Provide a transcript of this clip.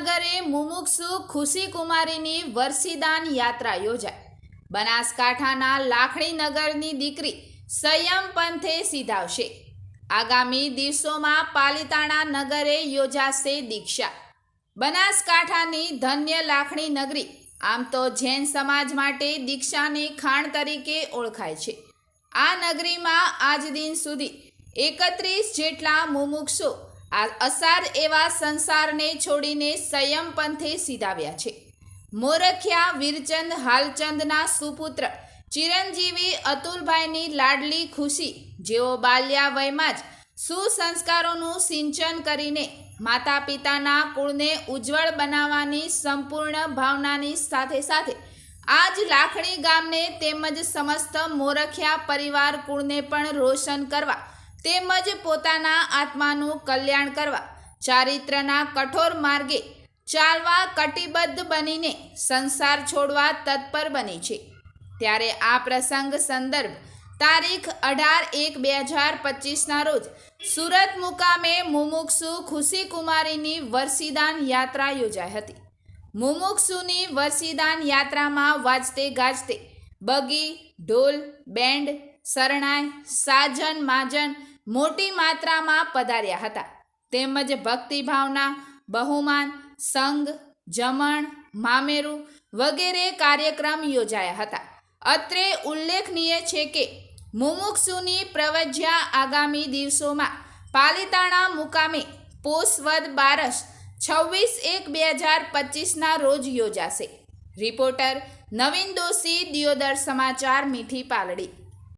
મુમુક્ષુ ખુશી કુમારીની વર્ષીદાન યાત્રા યોજાઈ. બનાસકાંઠાના લાખણીનગરની દીકરી સંયમ પંથે સીધાવશે. આગામી દિવસોમાં પાલિતાણા નગરે યોજાશે દીક્ષા. બનાસકાંઠાની ધન્ય લાખણી નગરી આમ તો જૈન સમાજ માટે દીક્ષાની ખાણ તરીકે ઓળખાય છે. આ નગરીમાં આજ દિન સુધી એકત્રીસ જેટલા મુમુક્ષો આ અસાર એવા સંસારને છોડીને સંયમ પંથે સીધાવ્યા છે. મોરખિયા વીરચંદ હાલચંદના સુપુત્ર ચિરંજીવી અતુલભાઈની લાડલી ખુશી, જેઓ બાલ્યા વયમાં જ સુસંસ્કારોનું સિંચન કરીને માતા પિતાના કુળને ઉજ્જવળ બનાવવાની સંપૂર્ણ ભાવનાની સાથે સાથે આજ લાખણી ગામને તેમજ સમસ્ત મોરખિયા પરિવાર કુળને પણ રોશન કરવા તેમજ પોતાના આત્માનું કલ્યાણ કરવા, ચારિત્રના કઠોર માર્ગે ચાલવા કટિબદ્ધ બનીને સંસાર છોડવા તત્પર બની છે. ત્યારે આ પ્રસંગ સંદર્ભ તારીખ અઢાર એક બે હજાર પચીસના રોજ સુરત મુકામે મુમુક્ષુ ખુશી કુમારીની વર્ષીદાન યાત્રા યોજાઈ હતી. મુમુક્ષુની વર્ષીદાન યાત્રામાં વાજતે ગાજતે બગી, ઢોલ બેન્ડ શરણાઈ, સાજન, માજન મોટી માત્રામાં પધાર્યા હતા. તેમજ ભક્તિભાવના, બહુમાન, સંઘ, જમણ, મામેરું વગેરે કાર્યક્રમ યોજાયા હતા. અત્રે ઉલ્લેખનીય છે કે, મુમુક્ષુની પ્રવજ્યા આગામી દિવસોમાં પાલિતાણા મુકામે પોષવદ બારસ છવ્વીસ એક બે હજાર પચીસના રોજ યોજાશે. રિપોર્ટર નવીન દોશી, દિયોદર સમાચાર, મીઠી પાલડી.